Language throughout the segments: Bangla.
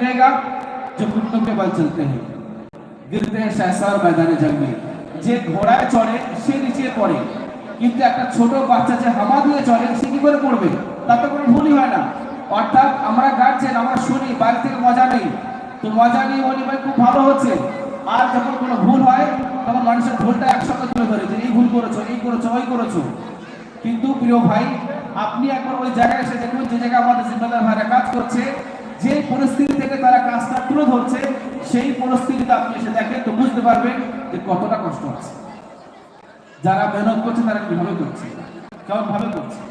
गिरेगा जो घुटनों के बल चलते हैं गिरते हैं सहसा और मैदाने जंग में যে ঘোড়ায় চড়ে সে নিচে পড়ে কিন্তু একটা ছোট বাচ্চা যে হামা দিয়ে চড়ে সে কি করে পড়বে তাতে কোনো ভুলই হয় না অর্থাৎ আমরা গাচ্ছেন আমরা শুনি বাইরে থেকে মজা নেই তো মজা নিয়ে বলি ভাই খুব ভালো হচ্ছে আর যখন কোনো ভুল হয় তখন মানুষের ভুলটা একসঙ্গে তুলে ধরে যে এই ভুল করেছো এই করেছো ওই করেছো কিন্তু প্রিয় ভাই আপনি একবার ওই জায়গায় এসে দেখুন যে জায়গায় আমাদের জিম্মেদার ভাইরা কাজ করছে যে পরিস্থিতি থেকে তারা কাজটা তুলে ধরছে, সেই পরিস্থিতিতে আপনি এসে দেখেন তো বুঝতে পারবেন যে কতটা কষ্ট আছে যারা মেহনত করছে, তারা কীভাবে করছে? কেমন ভাবে করছে?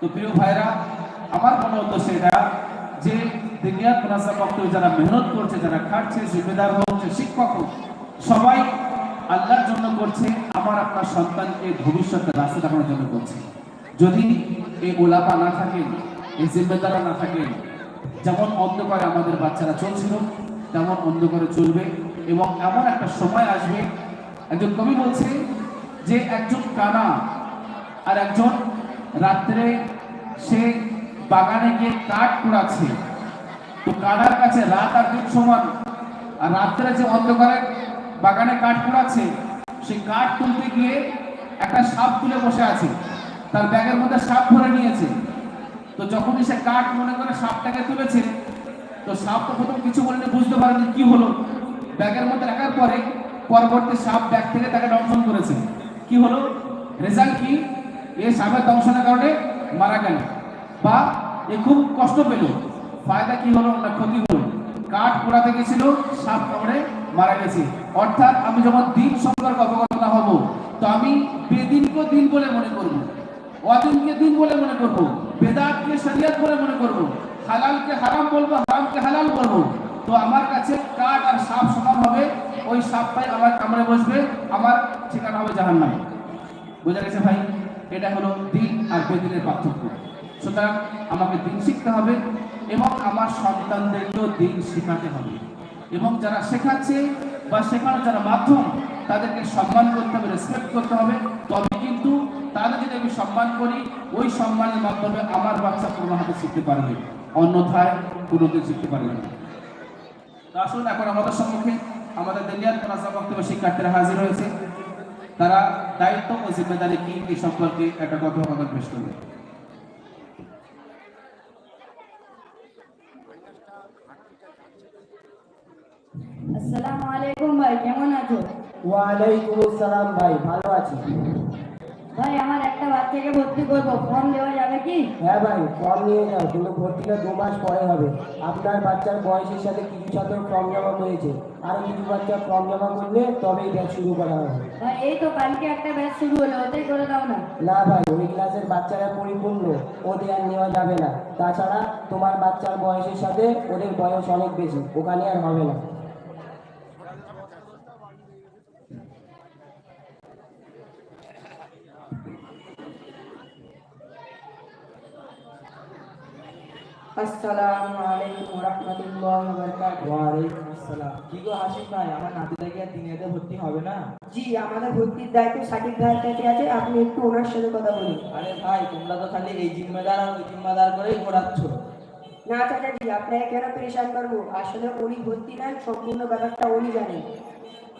তো প্রিয় ভাইরা আমার মনে হতো সেটা যে যারা মেহনত করছে, যারা খাটছে, জিম্মেদার হচ্ছে, শিক্ষক সবাই আল্লাহর জন্য করছে, আমার আপনার সন্তানকে ভবিষ্যতে রাস্তা দেখানোর জন্য করছে। যদি এই ওলাপা না থাকেন, এই জিম্মেদারা না থাকেন যেমন অন্ধকারে আমাদের বাচ্চারা চলছিল, তেমন অন্ধকারে চলবে এবং এমন একটা সময় আসবে, একজন কবি বলছে যে একজন কানা আর একজন রাত্রে সে বাগানে গিয়ে কাঠ কুড়াচ্ছে। তো কানার কাছে রাত আর দিন সমান। আর রাত্রে যে অন্ধকারে বাগানে কাঠ কুড়াচ্ছে সেই কাঠ তুলতে গিয়ে একটা সাপ তুলে বসে আছে। তার ব্যাগের মধ্যে সাপ ভরে নিয়েছে। তো যখনই সে কাঠ মনে করে সাপটাকে তুলেছে, তো সাপ তো প্রথম কিছু বলেনি, বুঝতে পারেনি কি হলো। ব্যাগের মধ্যে রাখার পরে পরবর্তী সাপ ব্যাগ থেকে তাকে দংশন করেছে। কি হলো? রেজাল্ট কি? এ সাপের দংশনের কারণে মারা গেল। বা এ খুব কষ্ট পেল। ফায়দা কি হলো না ক্ষতি হলো? কাঠ পোড়াতে গেছিল, সাপ কামড়ে মারা গেছে। অর্থাৎ আমি যখন দিন সম্পর্কে অবগত হব, তো আমি বেদিনকে দিন বলে মনে করব। অদিনকে দিন বলে মনে করব। বেদাতকে শরিয়ত বলে মনে করব। হালালকে হারাম বলব, হারামকে হালাল বলব। তো আমার কাছে কাঠ আর সাপ সমান হবে, ওই সাপটাই আমার কামড়ে বসবে, আমার ঠিকানা হবে জাহান্নামে। বোঝা গেছে ভাই? এটা হলো দিন আর বেদিনের পার্থক্য। সুতরাং আমাকে দিন শিখতে হবে এবং আমার সন্তানদেরকেও দিন শেখাতে হবে। এবং যারা শেখাচ্ছে বা শেখানোর যারা মাধ্যম, তাদেরকে সম্মান করতে হবে রেসপেক্ট করতে হবে। তবে কিন্তু তাদের যদি আমি সম্মান করি ওই সম্মানের মাধ্যমে আমার বাচ্চা কোনো হাতে শিখতে পারবে অন্যথায় কোনোদিন শিখতে পারবে না আসুন এখন আমাদের সম্মুখে আমাদের দিল্লিয়ার কোনাসা বক্তব্য শিক্ষার্থীরা হাজির হয়েছে। তারা দায়িত্ব ও জিম্মেদারি কি এই সম্পর্কে একটা কথোপকথন পেশ করবে। আসসালামু আলাইকুম ভাই কেমন আছো? ওয়ালাইকুম আসসালাম ভাই ভালো আছি। বাচ্চাকে ভর্তি করব। ফর্ম দেওয়া যাবে কি? হ্যাঁ ভাই ফর্ম নিয়ে যাও কিন্তু ভর্তিটা দু মাস পরে হবে। আপনার বাচ্চার বয়সের সাথে কিছু ছাত্র ফর্ম জমা করেছে আরও কিছু বাচ্চা ফর্ম জমা করলে তবেই ব্যাচ শুরু করা হবে। ভাই এই তো কালকে একটা ব্যাচ শুরু হলো ওটাই করে দাও না। না ভাই ওই ক্লাসের বাচ্চারা পরিপূর্ণ ওদের আর নেওয়া যাবে না। তাছাড়া তোমার বাচ্চার বয়সের সাথে ওদের বয়স অনেক বেশি ওখানে আর হবে না। আসসালামু আলাইকুম রহমতুল্লাহ বরকাত ওয়ালাইকুম আসসালাম। কি গো হাসিম ভাই আমার নাতিটা কি আর দিনেতে ভর্তি হবে না? জি আমাদের ভর্তির দায়িত্ব সাকিব ভাইয়ের কাছে আছে আপনি একটু ওনার সাথে কথা বলুন। আরে ভাই তোমরা তো খালি এই জিম্মেদার আর ওই জিম্মেদার করেই ঘোরাচ্ছ। না চাচাজি আপনাকে কেন পরেশান করব? আসলে উনি ভর্তি নেন সম্পূর্ণ ব্যাপারটা উনি জানেন।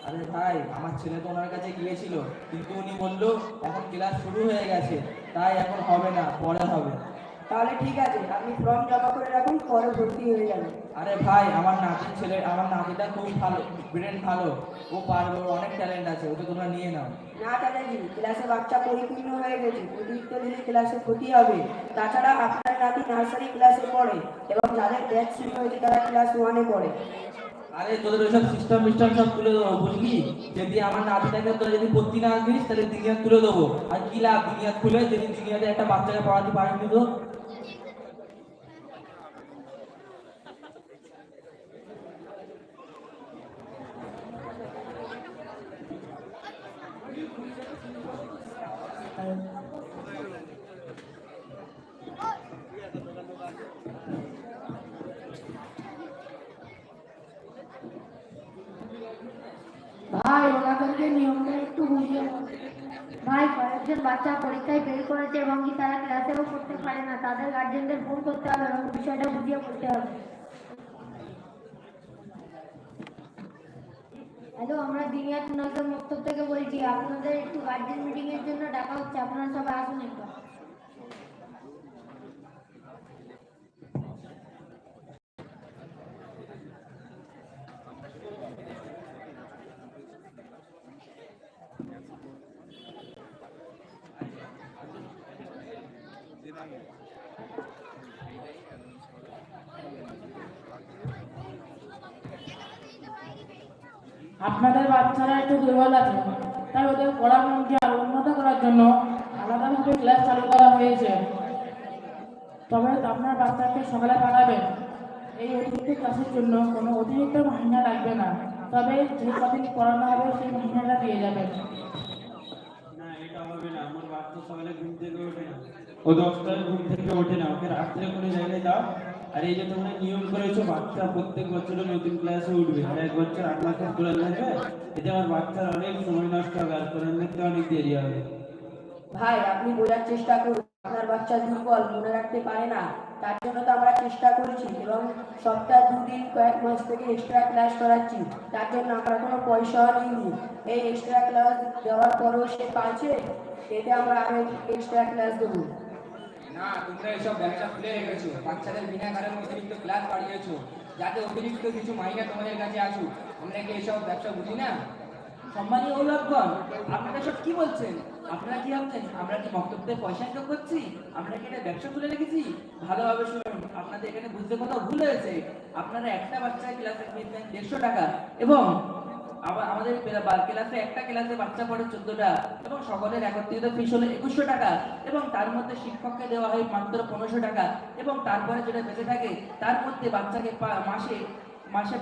আরে ভাই আমার ছেলে তো ওনার কাছে গিয়েছিল কিন্তু উনি বলল এখন ক্লাস শুরু হয়ে গেছে তাই এখন হবে না পরে হবে। তাহলে ঠিক আছে আপনি ফর্ম জমা করে রাখুন পরে ভর্তি হয়ে যাবে। আরে ভাই আমার নাতির ছেলে আমার নাতিটা খুব ভালো ব্রেন ভালো। ও পারবে ওর অনেক ট্যালেন্ট আছে ওকে তোমরা নিয়ে নাও। না চাচাজি ক্লাসে বাচ্চা পরিপূর্ণ হয়ে গেছে অতিরিক্ত দিলে ক্লাসে ক্ষতি হবে। তাছাড়া আপনার নাতি নার্সারি ক্লাসে পড়ে এবং যাদের ব্যাচ শুরু হয়েছে তারা ক্লাস ওয়ানে পড়ে। আরে তোদের ওইসব সিস্টেম মিস্টেম সব তুলে দেবো বুঝলি? যদি আমার নাতিটাকে তোরা যদি ভর্তি না দিস তাহলে দুনিয়া তুলে দেবো। আর কি লাভ দুনিয়া খুলে যদি দুনিয়াতে একটা বাচ্চাকে পড়াতে পারিনি তো আমাদেরকে নিয়মটা একটু বুঝিয়ে ভাই, কয়েকজন বাচ্চা পরীক্ষায় ফেল করেছে এবং কি তারা ক্লাসেও করতে পারে না, তাদের গার্জেনদের ফোন করতে হবে এবং বিষয়টা বুঝিয়ে করতে হবে। হ্যালো আমরা দিনিয়া তুনালকার মক্তব থেকে বলছি, আপনাদের একটু গার্জেন মিটিংয়ের জন্য ডাকা হচ্ছে, আপনারা সবাই আসুন একবার। আপনাদের বাচ্চারা একটু দুর্বল আছে। তাই ওদের মধ্যে আরও উন্নত করার জন্য আলাদাভাবে ক্লাস চালু করা হয়েছে। তবে আপনার বাচ্চাকে সকালে পাঠাবেন। এই অতিরিক্ত ক্লাসের জন্য কোনো অতিরিক্ত মাহিনা লাগবে না। তবে যে কদিন পড়ানো হবে সেই মাহিনাটা দিয়ে যাবেন। ও দশটায় ঘুম থেকে ওঠে না। ওকে রাত্রে কোনো জায়গায় দাও। আর এই যে তোমরা নিয়ম করেছ, বাচ্চা প্রত্যেক বছরে নতুন ক্লাসে উঠবে। আর এক বছর আট মাসের কোরআন থাকবে, এতে আমার বাচ্চার অনেক সময় নষ্ট হবে, আর কোরআন দেখতে অনেক দেরি হবে। ভাই, আপনি বোঝার চেষ্টা করুন, আপনার বাচ্চা দুর্বল, মনে রাখতে পারে না। তার জন্য তো আমরা চেষ্টা করছি এবং সপ্তাহ দুদিন, কয়েক মাস থেকে এক্সট্রা ক্লাস করাচ্ছি। তার জন্য আমরা কোনো পয়সাও নিইনি। এই এক্সট্রা ক্লাস দেওয়ার পরেও সে পাচ্ছে এতে আমরা আরও এক্সট্রা ক্লাস দেবো। না, তোমরা এসব ব্যবসা খুলে রেখেছো বাচ্চাদের বিনা কারণে অতিরিক্ত ক্লাস বাড়িয়েছো। যাতে অতিরিক্ত কিছু মাইনা তোমাদের কাছে আসুক আমরা কি এসব ব্যবসা বুঝি না? আপনারা সব কি বলছেন? আপনারা কি ভাবছেন? আমরা কি বক্তব্যে পয়সা ইনকাম করছি? আমরা কি এটা ব্যবসা খুলে রেখেছি? ভালোভাবে শুনুন, আপনাদের এখানে বুঝতে কোথাও ভুল হয়েছে? আপনারা একটা বাচ্চা ক্লাসে নেন দেড়শো টাকা এবং আমাদের পেলা- বা- ক্লাসে একটা ক্লাসে বাচ্চা পড়ে চোদ্দটা, এবং সকলের একত্রিত ফিস হলো একুশশো টাকা, এবং তার মধ্যে শিক্ষককে দেওয়া হয় মাত্র পনেরোশো টাকা, এবং তারপরে যেটা বেঁচে থাকে, তার মধ্যে বাচ্চাকে মাসে মাসে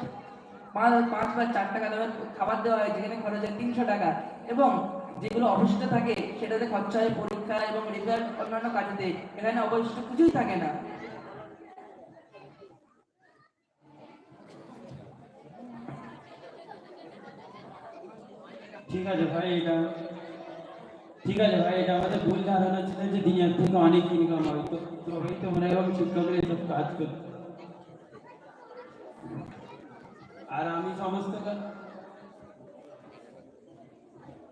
পাঁচ পাঁচ বা চার টাকা দামের খাবার দেওয়া হয়, যেখানে খরচ হয় তিনশো টাকা, এবং যেগুলো অবশিষ্ট থাকে, সেটাতে খরচা হয় পরীক্ষা এবং রেজাল্ট অন্যান্য কাজেতে, এখানে অবশিষ্ট কিছুই থাকে না। ঠিক আছে ভাই, এটা ঠিক আছে ভাই, এটা আমাদের ভুল ধারণা ছিল যে দিনের থেকে অনেক ইনকাম হয়। তো তবেই এসব কাজ আর আমি সমস্ত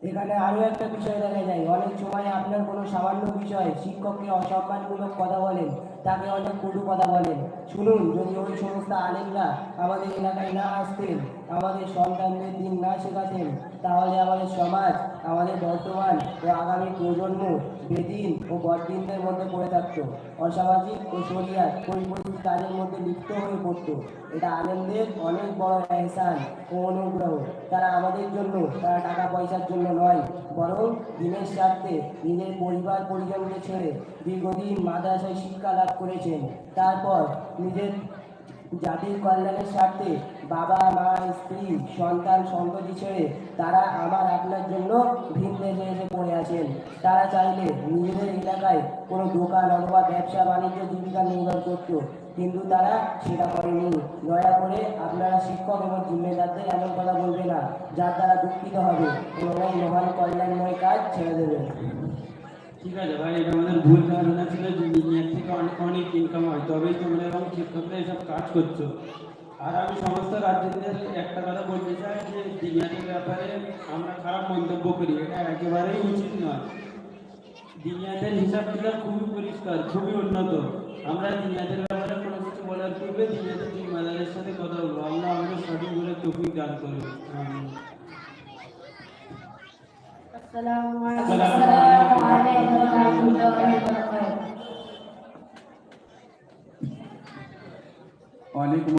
এখানে আরও একটা বিষয় দেখা যায়। অনেক সময় আপনার কোনো সামান্য বিষয়, শিক্ষককে অসম্মানমূলক কথা বলেন, তাকে অনেক কটু কথা বলেন। শুনুন যদি ওই সমস্ত আলেমরা আমাদের এলাকায় না আসতেন, আমাদের সন্তানদের দিন না শেখাতেন, তাহলে আমাদের সমাজ, আমাদের বর্তমান ও আগামী প্রজন্ম বেদিন ও বড়দিনদের মধ্যে পড়ে থাকতো। অসামাজিক ও শরিয়াত পরিপন্থী কাজের মধ্যে লিপ্ত হয়ে পড়তো। এটা আলেমদের অনেক বড় এহসান ও অনুগ্রহ। তারা আমাদের জন্য, তারা টাকা পয়সার জন্য নয়, বরং দিনের স্বার্থে নিজের পরিবার পরিজনকে ছেড়ে দীর্ঘদিন মাদ্রাসায় শিক্ষা লাভ করেছেন। তারপর নিজের জাতির কল্যাণের স্বার্থে বাবা, মা, স্ত্রী, সন্তান সন্ততি ছেড়ে তারা আমার আপনার জন্য ভিন দেশে এসে পড়ে আছেন। তারা চাইলে নিজেদের এলাকায় কোনো দোকান অথবা ব্যবসা বাণিজ্য জীবিকা নির্ভর করতো, কিন্তু তারা সেটা করেনি। দয়া করে আপনারা শিক্ষক এবং জিম্মেদারদের এমন কথা বলবে না, যার দ্বারা দুঃখিত হবে। এবং মহান কল্যাণময় কাজ ছেড়ে দেবেন ঠিক আছে ভাই, এটা আমাদের ভুল ধারণা ছিল যে দুনিয়ার থেকে অনেক ইনকাম হয় তবেই তোমরা এবং শিক্ষকরা এসব কাজ করছ। আর আমি সমস্ত রাজ্যদের একটা কথা বলতে চাই যে দিনিয়াদের ব্যাপারে আমরা খারাপ মন্তব্য করি এটা একেবারেই উচিত নয়। দিনিয়াদের হিসাব কিতাব খুবই পরিষ্কার খুবই উন্নত। আমরা দিনিয়াদের ব্যাপারে কোনো কিছু বলার পূর্বে দিনিয়াদের জিম্মাদারের সাথে কথা বলব আল্লাহ আমাদের সঠিক বলে তফিক দান করবে। আসসালামু আলাইকুম। ওয়া রাহমাতুল্লাহি ওয়া বারাকাতুহু وعليكم